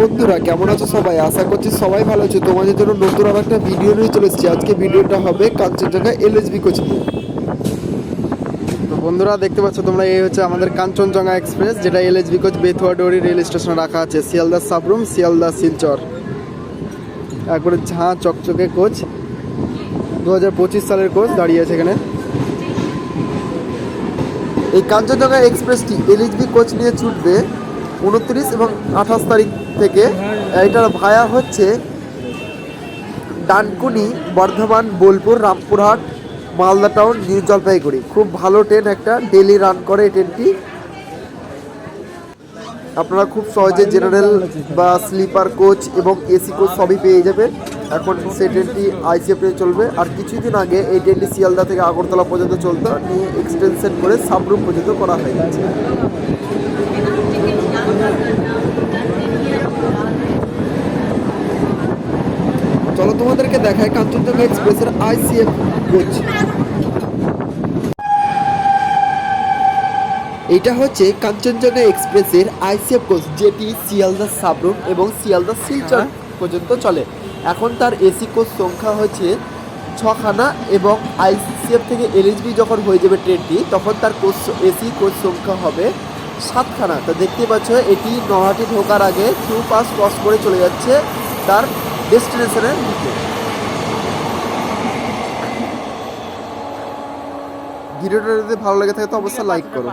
বন্ধুরা, কেমন আছো সবাই? আশা করছি সবাই ভালো আছো। তোমাদের জন্য নতুন আর একটা ভিডিও নিয়ে চলে এসেছি। আজকে ভিডিওটা হবে কাঞ্চনজঙ্ঘা এলএসবি কোচ নিয়ে। তো বন্ধুরা, দেখতে পাচ্ছ তোমরা, এই হচ্ছে আমাদের কাঞ্চনজঙ্ঘা এক্সপ্রেস যেটা এলএসবি কোচ বেথুয়াডোরি রেল স্টেশনে রাখা আছে। শিয়ালদা সাবরুম শিয়ালদা শিলচর। একবারে ঝাঁ চকচকে কোচ দু হাজার পঁচিশ সালের কোচ দাঁড়িয়ে আছে এখানে। এই কাঞ্চনজঙ্ঘা এক্সপ্রেসটি এলএইচবি কোচ নিয়ে ছুটবে। উনত্রিশ এবং আঠাশ তারিখ থেকে এটার ভায়া হচ্ছে ডানকুনি, বর্ধমান, বোলপুর, রামপুরহাট, মালদা টাউন, নিউ জলপাইগুড়ি। খুব ভালো ট্রেন একটা ডেলি রান করে এই ট্রেনটি। আপনারা খুব সহজে জেনারেল বা স্লিপার কোচ এবং এসি কোচ সবই পেয়ে যাবেন। এখন সেই ট্রেনটি আইসিএফ ট্রেন চলবে। আর কিছুদিন আগে এই ট্রেনটি শিয়ালদা থেকে আগরতলা পর্যন্ত চলতো নিয়ে এক্সটেনশন করে সাবরুম পর্যন্ত করা হয়ে গেছে। চলো তোমাদেরকে দেখায় কাঞ্চনজঙ্ঘা এক্সপ্রেসের আইসিএফ কোচ। এটা হচ্ছে কাঞ্চনজঙ্ঘা এক্সপ্রেসের আইসিএফ কোচ যেটি শিয়ালদা সাবরুম এবং শিয়ালদা শিলচর পর্যন্ত চলে। এখন তার এসি কোচ সংখ্যা হচ্ছে ছখানা এবং আইসিএফ থেকে এলএসবি যখন হয়ে যাবে ট্রেনটি তখন তার কোচ এসি কোচ সংখ্যা হবে সাতখানা। তো দেখতে পাচ্ছ এটি নহাটি ঢোকার আগে টু পাস ক্রস করে চলে যাচ্ছে তার ডেস্টিনেশনের দিকে ভিডিওটা যদি ভালো লেগে থাকে তো অবশ্যই লাইক করো।